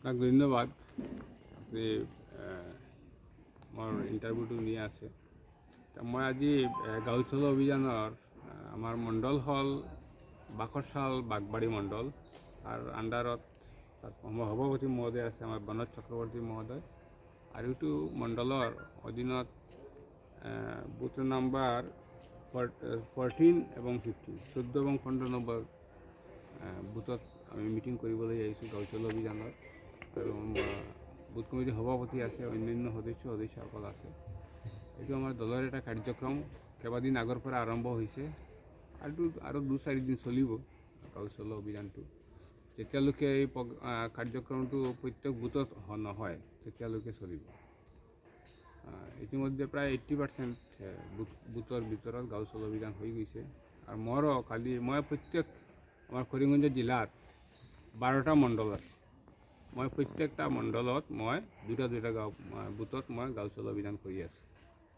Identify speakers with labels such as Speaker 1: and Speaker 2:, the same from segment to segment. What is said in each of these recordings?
Speaker 1: আপোনাক ধন্যবাদ আপুনি মোৰ ইণ্টাৰভিউটো নি আছে। মই আজি এ, গাঁও চলো অভিযানৰ আমাৰ মণ্ডল হ'ল বাকৰশাল বাগবাৰী মণ্ডল তাৰ আণ্ডাৰত সভাপতি মহোদয় আছে আমাৰ বনজ চক্ৰৱৰ্তী মহোদয়। আৰু এইটো মণ্ডলৰ অধীনত বুথ নাম্বাৰ ফৰ্টিন এবং ফিফটিন চৈধ্য এবং পোন্ধৰ নম্বৰ বুথত আমি মিটিং কৰিবলৈ আহিছোঁ গাঁও চলো অভিযানত আৰু বুথ কমিটিৰ সভাপতি আছে, অন্যান্য সদস্য সদস্যসকল আছে। এইটো আমাৰ দলৰ এটা কাৰ্যক্ৰম। কেইবাদিন আগৰ পৰা আৰম্ভ হৈছে। আৰু আৰু দুই চাৰিদিন চলিব চলো অভিযানটো। যেতিয়ালৈকে এই কাৰ্যক্ৰমটো প্ৰত্যেক বুথত নহয়, তেতিয়ালৈকে চলিব। ইতিমধ্যে প্ৰায় এইট্টি পাৰ্চেণ্ট বুথ, বুথৰ ভিতৰত গাঁও চলো অভিযান হৈ গৈছে। আৰু মোৰো কালি, মই প্ৰত্যেক আমাৰ কৰিমগঞ্জ জিলাত বাৰটা মণ্ডল আছে। মই প্ৰত্যেকটা মণ্ডলত মই দুটা দুটা গাঁও বুথত মই গাঁও চলো অভিযান কৰি আছোঁ।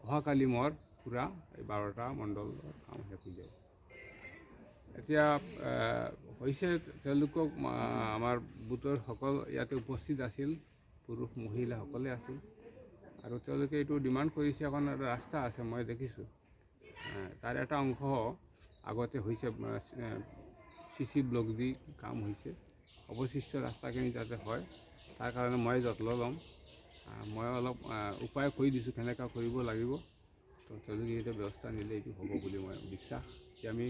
Speaker 1: অহাকালি মোৰ পূৰা এই বাৰটা মণ্ডলৰ কাম শেষ হৈ যাব। এতিয়া হৈছে তেওঁলোকক আমাৰ বুথৰ সকল ইয়াতে উপস্থিত আছিল পুৰুষ মহিলা সকলে আছিল। আৰু তেওঁলোকে এইটো ডিমাণ্ড কৰিছে এখন ৰাস্তা আছে মই দেখিছোঁ। তাৰ এটা অংশ আগতে হৈছে চি চি ব্লক দি কাম হৈছে। অৱশিষ্ট ৰাস্তাখিনি যাতে হয় তাৰ কাৰণে মই যত্ন ল'ম। মই অলপ উপায় কৰি দিছোঁ কেনেকৈ কৰিব লাগিব। তো তেওঁলোকে এইটো ব্যৱস্থা নিলে এইটো হ'ব বুলি মই বিশ্বাস। যে আমি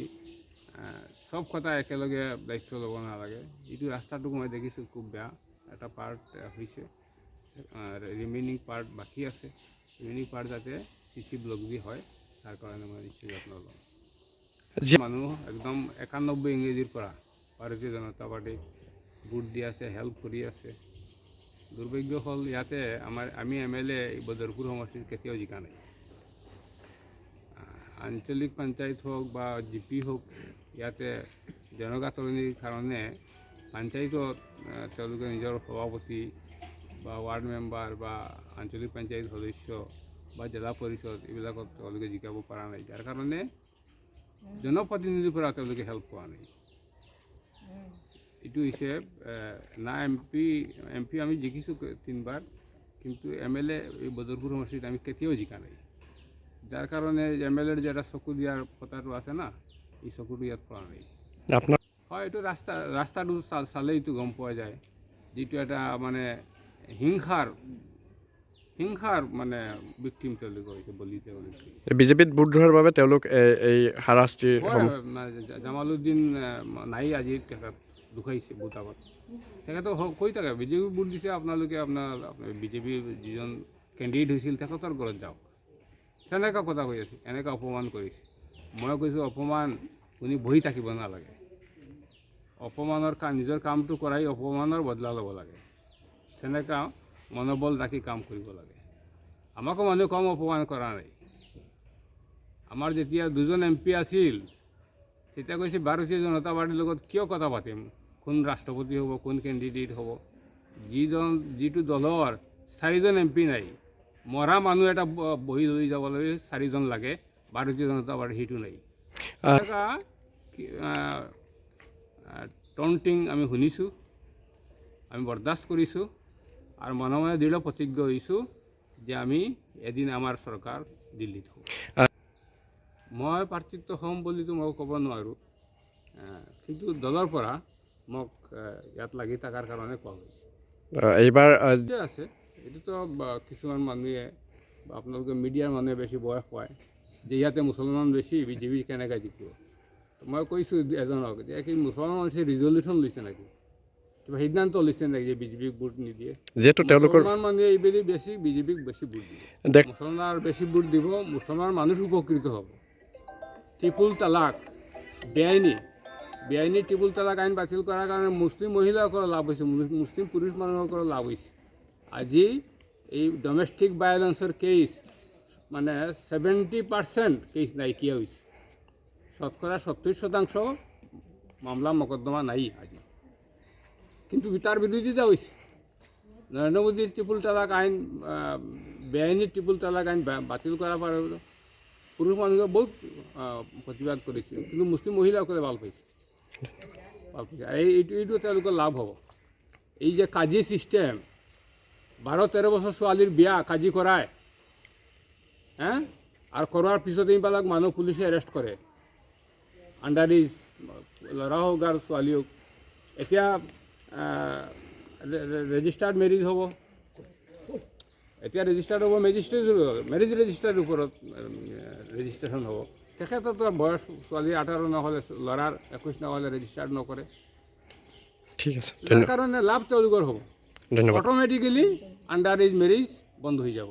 Speaker 1: চব কথা একেলগে দায়িত্ব ল'ব নালাগে। এইটো ৰাস্তাটো মই দেখিছোঁ খুব বেয়া এটা পাৰ্ট হৈছে। ৰিমেইনিং পাৰ্ট বাকী আছে। ৰিমেইনিং পাৰ্ট যাতে চি চি ব্লক দি হয় তাৰ কাৰণে মই নিশ্চয় যত্ন ল'ম। মানুহ একদম একানব্বৈ ইংৰেজীৰ পৰা ভাৰতীয় জনতা পাৰ্টীক ভোট দি আছে হেল্প কৰি আছে। দুৰ্ভাগ্য হ'ল ইয়াতে আমাৰ আমি এম এল এ বদৰপুৰ সমষ্টিত কেতিয়াও জিকা নাই। আঞ্চলিক পঞ্চায়ত হওক বা জি পি হওক ইয়াতে জনগাঁথনিৰ কাৰণে পঞ্চায়তত তেওঁলোকে নিজৰ সভাপতি বা ৱাৰ্ড মেম্বাৰ বা আঞ্চলিক পঞ্চায়ত সদস্য বা জিলা পৰিষদ এইবিলাকত তেওঁলোকে জিকাব পৰা নাই। যাৰ কাৰণে জনপ্ৰতিনিধিৰ পৰা তেওঁলোকে হেল্প পোৱা নাই। এইটো এহ, না এম পি এম পি আমি জিকিছোঁ তিনিবাৰ কিন্তু এম এল এ এই বদৰপুৰ সমষ্টিত আমি কেতিয়াও জিকা নাই। যাৰ কাৰণে এম এল এৰ যে এটা চকু দিয়াৰ কথাটো আছে না এই চকুটো ইয়াত পোৱা নাই।
Speaker 2: আপোনাৰ
Speaker 1: হয় এইটো ৰাস্তা ৰাস্তাটো চা- চালে এইটো গম পোৱা যায়। যিটো এটা মানে হিংসাৰ হিংসাৰ মানে বিক্টিম তেওঁলোকে হৈছে বলি তেওঁলোকে।
Speaker 2: বিজেপিত ভোট ধৰাৰ বাবে তেওঁলোক এই হাৰাশাস্তিৰ
Speaker 1: জামালুদ্দিন নাই আজি দুখাইছে বুট আগত তেখেতে কৈ থাকে বিজেপি ভোট দিছে আপোনালোকে আপোনাৰ বিজেপিৰ যিজন কেণ্ডিডেট হৈছিল তেখেতৰ ঘৰত যাওক। তেনেকুৱা কথা কৈ আছে এনেকৈ অপমান কৰিছে। মই কৈছোঁ অপমান শুনি বহি থাকিব নালাগে। অপমানৰ কাম নিজৰ কামটো কৰাই অপমানৰ বদলা ল'ব লাগে। তেনেকুৱা মনোবল ৰাখি কাম কৰিব লাগে। আমাকো মানুহে কম অপমান কৰা নাই। আমাৰ যেতিয়া দুজন এম পি আছিল তেতিয়া কৈছে ভাৰতীয় জনতা পাৰ্টীৰ লগত কিয় কথা পাতিম? কোন ৰাষ্ট্ৰপতি হ'ব কোন কেণ্ডিডেট হ'ব। যিজন যিটো দলৰ চাৰিজন এম পি নাই মৰা মানুহ এটা বহি লৈ যাবলৈ চাৰিজন লাগে ভাৰতীয় জনতা পাৰ্টী সেইটো নাই। টণ্টিং আমি শুনিছোঁ আমি বৰদাস্ত কৰিছোঁ আৰু মনে মনে দৃঢ় প্ৰতিজ্ঞ হৈছোঁ যে আমি এদিন আমাৰ চৰকাৰ দিল্লীত হ'ব। মই প্ৰাৰ্থিত্ব হ'ম বুলিতো মই ক'ব নোৱাৰোঁ কিন্তু দলৰ পৰা মোক ইয়াত লাগি থকাৰ কাৰণে কোৱা হৈছে।
Speaker 2: এইবাৰ
Speaker 1: আছে এইটোতো কিছুমান মানুহে বা আপোনালোকে মিডিয়াৰ মানুহে বেছি বয়স পায় যে ইয়াতে মুছলমান বেছি বিজেপি কেনেকৈ জিকিব? মই কৈছোঁ এজনক যে কি মুছলমান মানুহে ৰিজলিউশ্যন লৈছে নেকি? কিবা সিদ্ধান্ত লৈছে নেকি যে বিজেপিক ভোট নিদিয়ে?
Speaker 2: যিহেতু তেওঁলোকৰ
Speaker 1: মুছলমান মানুহে এইবেলি বেছি বিজেপিক বেছি ভোট দিব। মুছলমান বেছি ভোট দিব মুছলমান মানুহ উপকৃত হ'ব। ট্ৰিপুল তালাক বেআইনী বেআইনী ট্ৰিপুল তালাক আইন বাতিল কৰাৰ কাৰণে মুছলিম মহিলাসকলৰ লাভ হৈছে মুছলিম পুৰুষ মানুহসকলৰ লাভ হৈছে আজি এই ডমেষ্টিক ভায়লেন্সৰ কেছ মানে ছেভেণ্টি পাৰ্চেণ্ট কেছ নাইকিয়া হৈছে শতকৰা সত্তৰ শতাংশ মামলা মকদ্দমা নাই আজি। কিন্তু তাৰ বিৰোধিতা হৈছে নৰেন্দ্ৰ মোদীৰ ট্ৰিপুল তালাক আইন বেআইনী ট্ৰিপুল তালাক আইন বাতিল কৰাৰ পৰা পুৰুষ মানুহে বহুত প্ৰতিবাদ কৰিছিল কিন্তু মুছলিম মহিলাসকলে ভালো পাইছে আৰু এইটো তেওঁলোকৰ লাভ হ'ব। এই যে কাজী সিস্টেম বারো তেরো বছৰ ছোৱালীৰ বিয়া কাজী কৰায় হ্যাঁ আর করার পিছতে এইবিলাক মানুহ পুলিচে এৰেষ্ট কৰে। আণ্ডাৰ ইজ ল'ৰা হওক আৰু ছোৱালী হওক। এতিয়া ৰেজিষ্টাৰ্ড মেৰিজ হ'ব। এতিয়া ৰেজিষ্টাৰ্ড হ'ব মেজিষ্ট্ৰেট মেৰিজ ৰেজিষ্টাৰৰ ওপৰত ৰেজিষ্ট্ৰেশ্যন হ'ব। তেখেততো বয়স ছোৱালী আঠাৰ নহ'লে ল'ৰাৰ একৈছ নহ'লে ৰেজিষ্টাৰ্ড নকৰে।
Speaker 2: ঠিক আছে
Speaker 1: তাৰ কাৰণে লাভ তেওঁলোকৰ হ'ব। অট'মেটিকেলি আণ্ডাৰ এজ মেৰিজ বন্ধ হৈ যাব।